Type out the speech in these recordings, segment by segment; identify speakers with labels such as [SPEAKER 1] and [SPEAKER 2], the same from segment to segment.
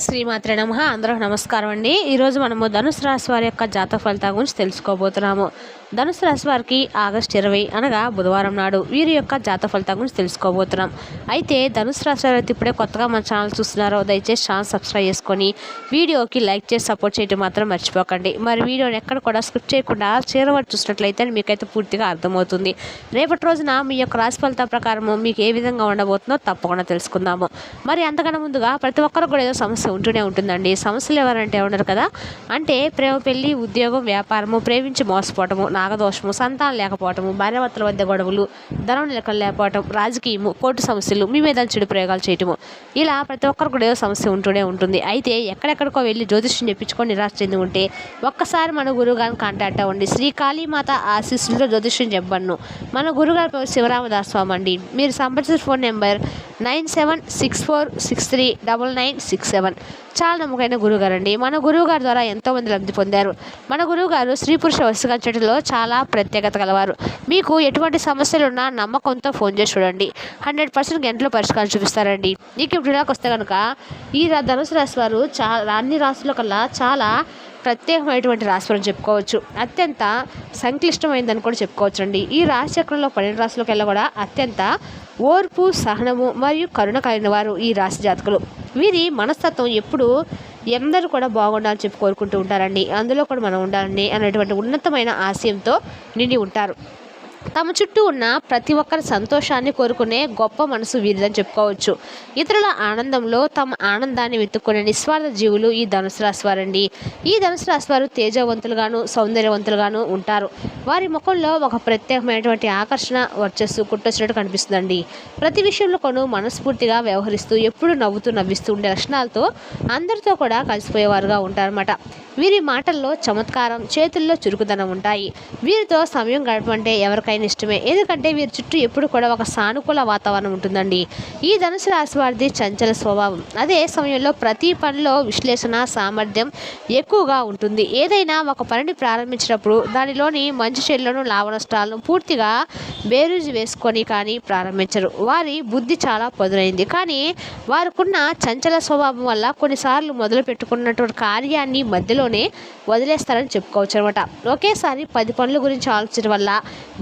[SPEAKER 1] శ్రీమాత్రే నమ. అందరూ నమస్కారం అండి. ఈరోజు మనము ధనుసు రాశి వారి యొక్క జాతక ఫలితాల గురించి తెలుసుకోబోతున్నాము. ధనుసు రాశి వారికి ఆగస్టు ఇరవై అనగా బుధవారం నాడు వీరి యొక్క జాత ఫలితం గురించి తెలుసుకోబోతున్నాం. అయితే ధనుసు రాశి వారు ఇప్పుడే కొత్తగా మన ఛానల్ చూస్తున్నారో దయచేసి ఛానల్ సబ్స్క్రైబ్ చేసుకొని వీడియోకి లైక్ చేసి సపోర్ట్ చేయడం మాత్రం మర్చిపోకండి. మరి వీడియోని ఎక్కడ కూడా స్కిప్ చేయకుండా చేరవట్టు చూసినట్లయితే మీకైతే పూర్తిగా అర్థమవుతుంది. రేపటి రోజున మీ యొక్క రాశి ఫలితం ప్రకారము మీకు ఏ విధంగా ఉండబోతుందో తప్పకుండా తెలుసుకుందాము. మరి అంతకన్నా ముందుగా ప్రతి ఒక్కరు కూడా ఏదో సమస్య ఉంటూనే ఉంటుందండి. సమస్యలు ఎవరంటే ఉండరు కదా? అంటే ప్రేమ పెళ్ళి ఉద్యోగం వ్యాపారము ప్రేమించి మోసపోవటము. నాగదోషము సంతానం లేకపోవటము భార్యాభర్తల వద్ద గొడవలు ధనం నిలకలు లేకపోవటం రాజకీయము కోర్టు సమస్యలు మీ మీద చెడు ప్రయోగాలు చేయటము. ఇలా ప్రతి ఒక్కరికి కూడా ఏదో సమస్య ఉంటూనే ఉంటుంది. అయితే ఎక్కడెక్కడికో వెళ్ళి జ్యోతిష్యం చెప్పించుకొని నిరాశ చెంది ఉంటే ఒక్కసారి మన గురువుగారిని కాంటాక్ట్ అవ్వండి. శ్రీ కాళీమాత ఆశీస్సులతో జ్యోతిష్యం చెప్పబడును మన గురుగారి పేరు శివరామదాస్ స్వామి అండి. మీరు సంప్రదించిన phone number nine seven six four six three double nine six seven. చాలా నమ్మకైన గురువుగారు అండి మన గురువుగారి ద్వారా ఎంతోమంది లబ్ధి పొందారు. మన గురువుగారు స్త్రీ పురుష వస్తుగంచడంలో చాలా ప్రత్యేకత గలవారు. మీకు ఎటువంటి సమస్యలు ఉన్నా నమ్మకంతో ఫోన్ చేసి చూడండి. హండ్రెడ్ పర్సెంట్ గంటలో పరిష్కారం చూపిస్తారండి. నీకు ఇప్పుడు వస్తే కనుక ఈ రా- ధనుసు రాశి వారు చాలా అన్ని రాశుల కల్లా చాలా ప్రత్యేకమైనటువంటి రాశిఫలం చెప్పుకోవచ్చు. అత్యంత సంక్లిష్టమైందని కూడా చెప్పుకోవచ్చు అండి ఈ రాశి చక్రంలో పన్నెండు రాశులకు కూడా అత్యంత ఓర్పు సహనము మరియు కరుణ కలిగిన వారు ఈ రాశి జాతకులు. వీరి మనస్తత్వం ఎప్పుడూ ఎందరూ కూడా బాగుండాలని చెప్పి కోరుకుంటూ ఉంటారండి. అందులో కూడా మనం ఉండాలని అనేటువంటి ఉన్నతమైన ఆశయంతో నిండి ఉంటారు. తమ చుట్టూ ఉన్న ప్రతి ఒక్కరి సంతోషాన్ని కోరుకునే గొప్ప మనసు వీరిదని చెప్పుకోవచ్చు. ఇతరుల ఆనందంలో తమ ఆనందాన్ని వెతుక్కునే నిస్వార్థ జీవులు ఈ ధనుసు రాశి వారండి ఈ ధనుసు రాశి వారు తేజవంతులుగాను సౌందర్యవంతులుగాను ఉంటారు. వారి ముఖంలో ఒక ప్రత్యేకమైనటువంటి ఆకర్షణ వర్చస్సు కుట్టొచ్చినట్టు కనిపిస్తుందండి. ప్రతి విషయంలో కొను మనస్ఫూర్తిగా వ్యవహరిస్తూ ఎప్పుడు నవ్వుతూ నవ్విస్తూ ఉండే లక్షణాలతో అందరితో కూడా కలిసిపోయేవారుగా ఉంటారన్నమాట. వీరి మాటల్లో చమత్కారం చేతుల్లో చురుకుదనం ఉంటాయి. వీరితో సమయం గడపమంటే ఎవరికైనా ఇష్టమే. ఎందుకంటే వీరి చుట్టూ ఎప్పుడు కూడా ఒక సానుకూల వాతావరణం ఉంటుందండి. ఈ ధనుసు రాశి వారిది చంచల స్వభావం. అదే సమయంలో ప్రతి పనిలో విశ్లేషణ సామర్థ్యం ఎక్కువగా ఉంటుంది. ఏదైనా ఒక పనిని ప్రారంభించినప్పుడు దానిలోని మంచి చెడులను లాభనష్టాలను పూర్తిగా బేరుజు వేసుకొని కానీ ప్రారంభించరు. వారి బుద్ధి చాలా పదునైంది. కానీ వారికున్న చంచల స్వభావం వల్ల కొన్నిసార్లు మొదలు పెట్టుకున్నటువంటి కార్యాన్ని మధ్యలోనే వదిలేస్తారని చెప్పుకోవచ్చు అనమాట ఒకేసారి పది పనుల గురించి ఆలోచన వల్ల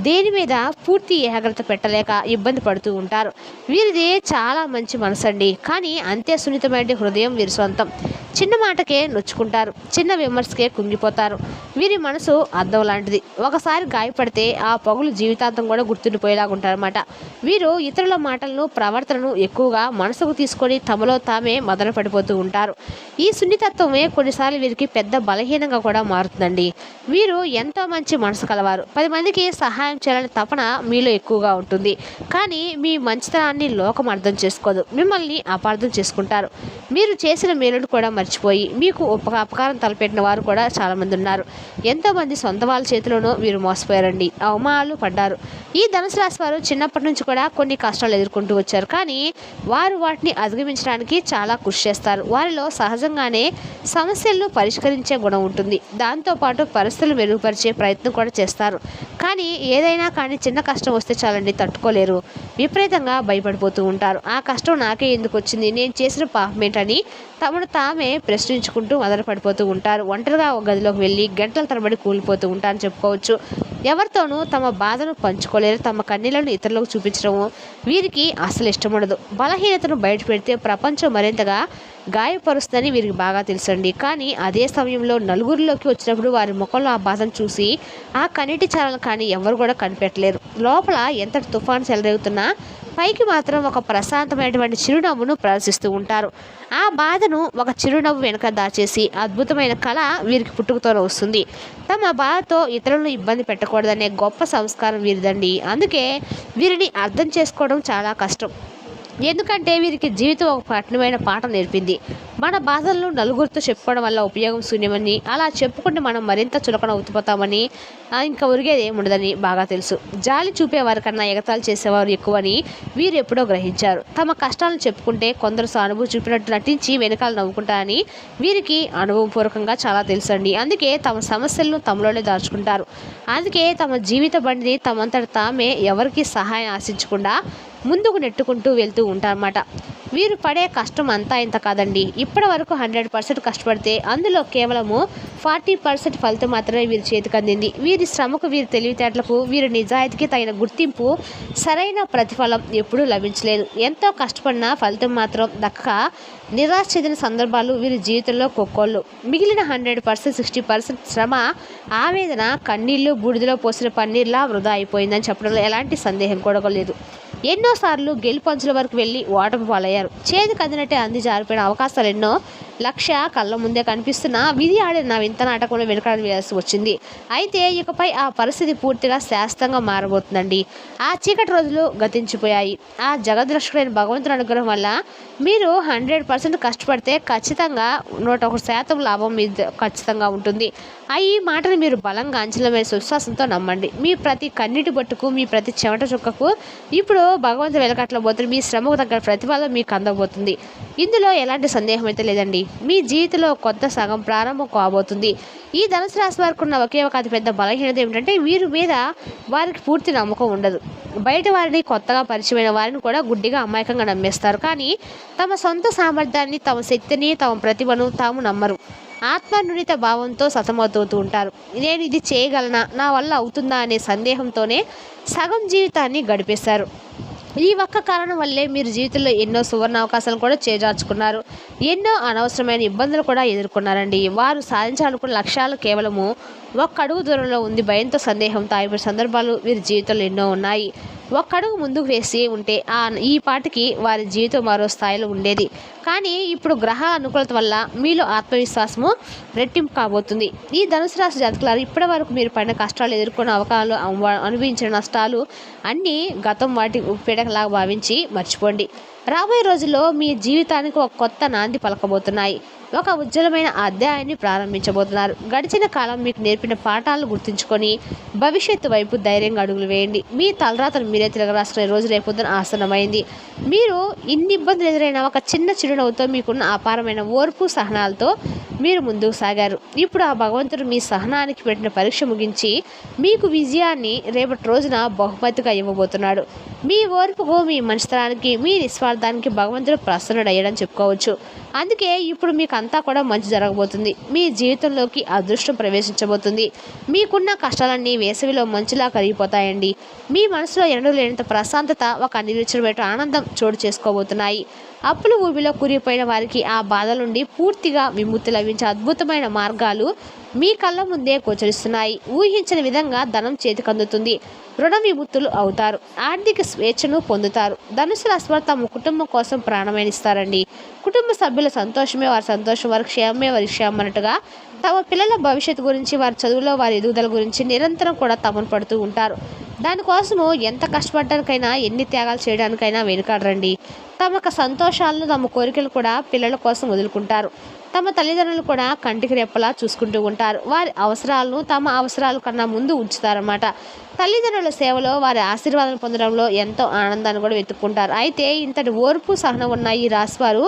[SPEAKER 1] దే దేని మీద పూర్తి ఏకాగ్రత పెట్టలేక ఇబ్బంది పడుతూ ఉంటారు. వీరిది చాలా మంచి మనసు అండి కానీ అంతే సున్నితమైన హృదయం వీరి సొంతం. చిన్న మాటకే నొచ్చుకుంటారు చిన్న విమర్శకే కుంగిపోతారు. వీరి మనసు అద్దం లాంటిది. ఒకసారి గాయపడితే ఆ పగులు జీవితాంతం కూడా గుర్తుండిపోయేలాగుంటారన్నమాట. వీరు ఇతరుల మాటలను ప్రవర్తనను ఎక్కువగా మనసుకు తీసుకొని తమలో తామే మదన పడిపోతూ ఉంటారు. ఈ సున్నితత్వమే కొన్నిసార్లు వీరికి పెద్ద బలహీనంగా కూడా మారుతుందండి. వీరు ఎంతో మంచి మనసు కలవారు. పది మందికి సహాయం చేయాలని తపన మీలో ఎక్కువగా ఉంటుంది. కానీ మీ మంచితనాన్ని లోకం అర్థం చేసుకోదు. మిమ్మల్ని అపార్థం చేసుకుంటారు. మీరు చేసిన మేలును కూడా మరి మర్చిపోయి మీకు ఉపకారం తలపెట్టిన వారు కూడా చాలామంది ఉన్నారు. ఎంతోమంది సొంత వాళ్ళ చేతిలోనూ వీరు మోసపోయారండి. అవమానాలు పడ్డారు. ఈ ధనుసు రాశి వారు చిన్నప్పటి నుంచి కూడా కొన్ని కష్టాలు ఎదుర్కొంటూ వచ్చారు. కానీ వారు వాటిని అధిగమించడానికి చాలా కృషి చేస్తారు. వారిలో సహజంగానే సమస్యలను పరిష్కరించే గుణం ఉంటుంది. దాంతోపాటు పరిస్థితులు మెరుగుపరిచే ప్రయత్నం కూడా చేస్తారు. కానీ ఏదైనా కానీ చిన్న కష్టం వస్తే చాలండి తట్టుకోలేరు. విపరీతంగా భయపడిపోతూ ఉంటారు. ఆ కష్టం నాకే ఎందుకు వచ్చింది? నేను చేసిన పాపమేంటని తమను తామే ప్రశ్నించుకుంటూ మొదలుపడిపోతూ ఉంటారు. ఒంటరిగా ఒక గదిలోకి వెళ్ళి గంటల తరబడి కూలిపోతూ ఉంటారని చెప్పుకోవచ్చు. ఎవరితోనూ తమ బాధను పంచుకోలేరు. తమ కన్నీళ్ళను ఇతరులకు చూపించడము వీరికి అసలు ఇష్టం ఉండదు. బలహీనతను బయటపెడితే ప్రపంచం మరింతగా గాయపరుస్తుందని వీరికి బాగా తెలుసండి. కానీ అదే సమయంలో నలుగురిలోకి వచ్చినప్పుడు వారి ముఖంలో ఆ బాధను చూసి ఆ కన్నీటి చాలను కానీ ఎవరు కూడా కనిపెట్టలేరు. లోపల ఎంతటి తుఫాను చెలరేగుతున్నా పైకి మాత్రం ఒక ప్రశాంతమైనటువంటి చిరునవ్వును ప్రదర్శిస్తూ ఉంటారు. ఆ బాధను ఒక చిరునవ్వు వెనుక దాచేసి అద్భుతమైన కళ వీరికి పుట్టుకతోనే వస్తుంది. తమ బాధతో ఇతరులను ఇబ్బంది పెట్టకూడదనే గొప్ప సంస్కారం వీరిదండి. అందుకే వీరిని అర్థం చేసుకోవడం చాలా కష్టం. ఎందుకంటే వీరికి జీవితం ఒక కఠినమైన పాఠం నేర్పింది. మన బాధలను నలుగురితో చెప్పుకోవడం వల్ల ఉపయోగం శూన్యమని అలా చెప్పుకుంటే మనం మరింత చులకన అవుతుపోతామని ఇంకా ఉరిగేది ఏముండదని బాగా తెలుసు. జాలి చూపేవారి కన్నా ఎగతాళి చేసేవారు ఎక్కువని వీరు ఎప్పుడో గ్రహించారు. తమ కష్టాలను చెప్పుకుంటే కొందరు సానుభూతి చూపినట్టు నటించి వెనకాల నవ్వుకుంటారని వీరికి అనుభవపూర్వకంగా చాలా తెలుసండి. అందుకే తమ సమస్యలను తమలోనే దాచుకుంటారు. అందుకే తమ జీవిత బండిని తమంతట తామే ఎవరికి సహాయం ఆశించకుండా ముందుకు నెట్టుకుంటూ వెళ్తూ ఉంటారన్నమాట. వీరు పడే కష్టం అంతా ఇంత కాదండి. ఇప్పటి వరకు హండ్రెడ్ పర్సెంట్ కష్టపడితే అందులో కేవలము ఫార్టీ పర్సెంట్ ఫలితం మాత్రమే వీరి చేతికి అందింది. వీరి శ్రమకు వీరి తెలివితేటలకు వీరి నిజాయితీకి తగిన గుర్తింపు సరైన ప్రతిఫలం ఎప్పుడూ లభించలేదు. ఎంతో కష్టపడిన ఫలితం మాత్రం దక్క నిరాశ చెందిన సందర్భాలు వీరి జీవితంలో కొక్కోళ్ళు. మిగిలిన హండ్రెడ్ పర్సెంట్ సిక్స్టీ పర్సెంట్ శ్రమ ఆవేదన కన్నీళ్ళు బూడిదలో పోసిన పన్నీర్లా వృధా అయిపోయిందని చెప్పడంలో ఎలాంటి సందేహం కూడా లేదు. ఎన్నోసార్లు గెలుపంచుల వరకు వెళ్ళి ఓటమి పాలయ్యారు. చేతి కదినట్టే అంది జారిపోయిన అవకాశాలు ఎన్నో. లక్ష్య కళ్ళ ముందే కనిపిస్తున్న విధి ఆడిన నా వింత నాటకంలో వెనకాడ వేయాల్సి వచ్చింది. అయితే ఇకపై ఆ పరిస్థితి పూర్తిగా శాస్త్రంగా మారబోతుందండి. ఆ చీకటి రోజులు గతించిపోయాయి. ఆ జగదృష్టుడైన భగవంతుని అనుగ్రహం వల్ల మీరు హండ్రెడ్ పర్సెంట్ కష్టపడితే ఖచ్చితంగా నూట ఒక శాతం లాభం మీద ఖచ్చితంగా ఉంటుంది. ఆ ఈ మాటను మీరు బలంగా అంచలమైన విశ్వాసంతో నమ్మండి. మీ ప్రతి కన్నీటి బొట్టుకు మీ ప్రతి చెమట చుక్కకు ఇప్పుడు భగవంతుడు వెలకట్ల పోతుంది మీ శ్రమకు తగ్గ ప్రతిఫలం మీకు అందబోతుంది. ఇందులో ఎలాంటి సందేహం అయితే లేదండి. మీ జీవితంలో కొత్త సగం ప్రారంభం కాబోతుంది. ఈ ధనుసు రాశి వారికి ఉన్న ఒకే ఒక అతిపెద్ద బలహీనత ఏమిటంటే వీరి మీద వారికి పూర్తి నమ్మకం ఉండదు. బయట వారిని కొత్తగా పరిచయమైన వారిని కూడా గుడ్డిగా అమాయకంగా నమ్మేస్తారు. కానీ తమ సొంత సామర్థ్యాన్ని తమ శక్తిని తమ ప్రతిభను తాము నమ్మరు. ఆత్మనుడిత భావంతో సతమతవుతూ ఉంటారు. నేను ఇది చేయగలనా? నా వల్ల అవుతుందా అనే సందేహంతోనే సగం జీవితాన్ని గడిపేశారు. ఈ ఒక్క కారణం వల్లే మీరు జీవితంలో ఎన్నో సువర్ణ అవకాశాలు కూడా చేజార్చుకున్నారు. ఎన్నో అనవసరమైన ఇబ్బందులు కూడా ఎదుర్కొన్నారండి. వారు సాధించాలనుకున్న లక్ష్యాలు కేవలము ఒక్క అడుగు దూరంలో ఉంది భయంతో సందేహంతో అయిపోయిన సందర్భాలు వీరి జీవితంలో ఎన్నో ఉన్నాయి. ఒక్కడుగు ముందుకు వేసి ఉంటే ఆ ఈ పాటికి వారి జీవితం మరో స్థాయిలో ఉండేది. కానీ ఇప్పుడు గ్రహ అనుకూలత వల్ల మీలో ఆత్మవిశ్వాసము రెట్టింపు కాబోతుంది. ఈ ధనుసు రాశి జాతకులారు ఇప్పటి వరకు మీరు పడిన కష్టాలు ఎదుర్కొన్న అవకాశాలు అనుభవించిన నష్టాలు అన్నీ గతం వాటి పీడకలాగా భావించి మర్చిపోండి. రాబోయే రోజుల్లో మీ జీవితానికి ఒక కొత్త నాంది పలకబోతున్నాయి. ఒక ఉజ్వలమైన అధ్యాయాన్ని ప్రారంభించబోతున్నారు. గడిచిన కాలం మీకు నేర్పిన పాఠాలను గుర్తుంచుకొని భవిష్యత్తు వైపు ధైర్యంగా అడుగులు వేయండి. మీ తలరాతను మీరే తిరగరాసుకునే రోజు రేపొద్దున ఆసనమైంది మీరు ఇన్ని ఇబ్బందులు ఎదురైన ఒక చిన్న చిరునవ్వుతో మీకున్న అపారమైన ఓర్పు సహనాలతో మీరు ముందుకు సాగారు. ఇప్పుడు ఆ భగవంతుడు మీ సహనానికి పెట్టిన పరీక్ష ముగించి మీకు విజయాన్ని రేపటి రోజున బహుమతిగా ఇవ్వబోతున్నాడు. మీ ఓర్పుకు మీ మంచితనానికి మీ నిస్వార్థానికి భగవంతుడు ప్రసన్నుడయ్యాడని చెప్పుకోవచ్చు. అందుకే ఇప్పుడు మీకు అంతా కూడా మంచి జరగబోతుంది. మీ జీవితంలోకి అదృష్టం ప్రవేశించబోతుంది. మీకున్న కష్టాలన్నీ వేసవిలో మంచులా కరిగిపోతాయండి. మీ మనసులో ఎన్నడూ లేనంత ప్రశాంతత ఒక నిరుచరబెట్టు ఆనందం చోటు చేసుకోబోతున్నాయి. అప్పుల ఊబిలో కూరిపోయిన వారికి ఆ బాధ నుండి పూర్తిగా విముక్తి లభించే అద్భుతమైన మార్గాలు మీ కళ్ళ ముందే గోచరిస్తున్నాయి. ఊహించిన విధంగా ధనం చేతికందుతుంది. రుణ విముక్తులు అవుతారు. ఆర్థిక స్వేచ్ఛను పొందుతారు. ధనుసు రాశివారు తమ కుటుంబం కోసం ప్రాణమైన ఇస్తారండి కుటుంబ సభ్యుల సంతోషమే వారి సంతోషం. వారి క్షేమమే వారి క్షేమం అన్నట్టుగా తమ పిల్లల భవిష్యత్తు గురించి వారి చదువులో వారి ఎదుగుదల గురించి నిరంతరం కూడా తమను పడుతూ ఉంటారు. దానికోసము ఎంత కష్టపడడానికైనా ఎన్ని త్యాగాలు చేయడానికైనా వెనుకాడరండి. తమ సంతోషాలను తమ కోరికలు కూడా పిల్లల కోసం వదులుకుంటారు. తమ తల్లిదండ్రులు కూడా కంటికి రెప్పలా చూసుకుంటూ ఉంటారు. వారి అవసరాలను తమ అవసరాల కన్నా ముందు ఉంచుతారన్నమాట. తల్లిదండ్రుల సేవలో వారి ఆశీర్వాదం పొందడంలో ఎంతో ఆనందాన్ని కూడా వెతుక్కుంటారు. అయితే ఇంతటి ఓర్పు సహనం ఉన్న ఈ రాశివారు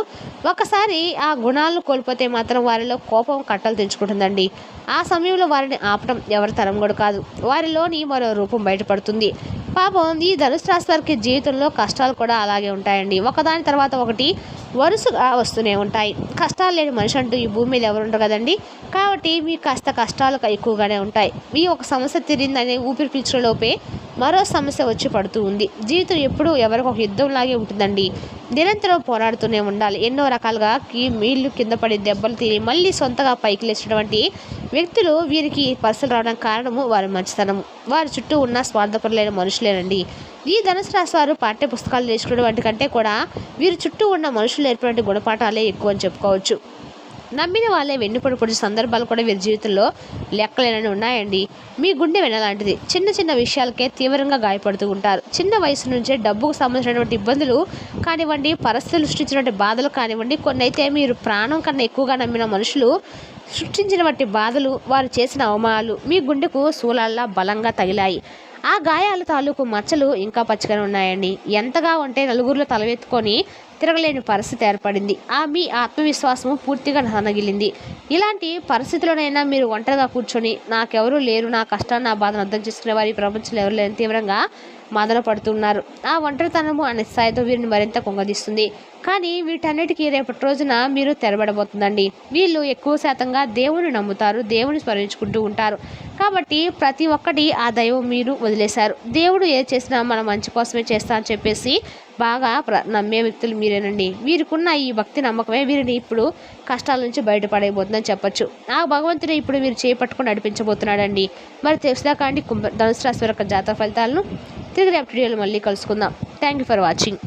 [SPEAKER 1] ఒకసారి ఆ గుణాలను కోల్పోతే మాత్రం వారిలో కోపం కట్టలు తెంచుకుంటుందండి. ఆ సమయంలో వారిని ఆపడం ఎవరి తరం కూడా కాదు. వారిలోని మరో రూపం బయటపడుతుంది. పాపం ఈ ధనుసు రాశి వారికి జీవితంలో కష్టాలు కూడా అలాగే ఉంటాయండి. ఒకదాని తర్వాత ఒకటి వరుసగా వస్తూనే ఉంటాయి. కష్టాలు లేని మనిషి అంటూ ఈ భూమి మీద ఎవరు ఉండరు కదండి. కాబట్టి మీకు కాస్త కష్టాలు ఎక్కువగానే ఉంటాయి. మీ ఒక సమస్య తీరిందనే ఊపిరి పీల్చుకునే మరో సమస్య వచ్చి పడుతూ ఉంది. జీవితం ఎప్పుడూ ఎవరికి ఒక యుద్ధంలాగే ఉంటుందండి. నిరంతరం పోరాడుతూనే ఉండాలి. ఎన్నో రకాలుగా కీ మీళ్ళు కింద పడి దెబ్బలు తిని మళ్ళీ సొంతగా పైకి లేచినటువంటి వ్యక్తులు వీరికి పరిస్థితులు రావడం కారణము వారి మంచితనము. వారి చుట్టూ ఉన్న స్వార్థపరులైన మనుషులేనండి. ఈ ధనుసు రాశి వారు పాఠ్య పుస్తకాలు నేర్చుకునే కంటే కూడా వీరి చుట్టూ ఉన్న మనుషులు నేర్పినటువంటి గుణపాఠాలే ఎక్కువ అని చెప్పుకోవచ్చు. నమ్మిన వాళ్ళే వెన్నుపడి పొడి సందర్భాలు కూడా వీరి జీవితంలో లెక్కలేనని ఉన్నాయండి. మీ గుండె వెనలాంటిది చిన్న చిన్న విషయాలకే తీవ్రంగా గాయపడుతూ ఉంటారు. చిన్న వయసు నుంచే డబ్బుకు సంబంధించినటువంటి ఇబ్బందులు కానివ్వండి పరిస్థితులు సృష్టించినటువంటి బాధలు కానివ్వండి కొన్ని అయితే మీరు ప్రాణం కన్నా ఎక్కువగా నమ్మిన మనుషులు సృష్టించిన వంటి బాధలు వారు చేసిన అవమానాలు మీ గుండెకు శూలాల్లా బలంగా తగిలాయి. ఆ గాయాల తాలూకు మచ్చలు ఇంకా పచ్చిగానే ఉన్నాయండి. ఎంతగా ఉంటే నలుగురిలో తలవెత్తుకొని తిరగలేని పరిస్థితి ఏర్పడింది. ఆ మీ ఆత్మవిశ్వాసము పూర్తిగా సన్నగిల్లింది ఇలాంటి పరిస్థితుల్లోనైనా మీరు ఒంటరిగా కూర్చొని నాకెవరూ లేరు నా కష్టాన్ని నా బాధను అర్థం చేసుకునే వారి ప్రపంచంలో ఎవరు లేని తీవ్రంగా మదన పడుతున్నారు. ఆ ఒంటరితనము అనే స్థాయితో వీరిని మరింత కుంగదీస్తుంది. కానీ వీటన్నిటికీ రేపటి రోజున మీరు తెరబడబోతుందండి. వీళ్ళు ఎక్కువ శాతంగా దేవుని నమ్ముతారు దేవుని స్మరించుకుంటూ ఉంటారు. కాబట్టి ప్రతి ఒక్కటి ఆ దైవం మీరు వదిలేశారు. దేవుడు ఏ చేసినా మన మంచి కోసమే చేస్తా అని చెప్పేసి బాగా నమ్మే వ్యక్తులు మీరేనండి. వీరికున్న ఈ భక్తి నమ్మకమే వీరిని ఇప్పుడు కష్టాల నుంచి బయటపడైపోతుందని చెప్పొచ్చు. ఆ భగవంతుడు ఇప్పుడు మీరు చేపట్టుకుని నడిపించబోతున్నాడండి. మరి తెలుసుదాకా కాండి కుంభ ధనుసు రాశి యొక్క జాతర ఫలితాలను తిరిగి రేపటి వీడియోలో మళ్ళీ కలుసుకుందాం. Thank you for watching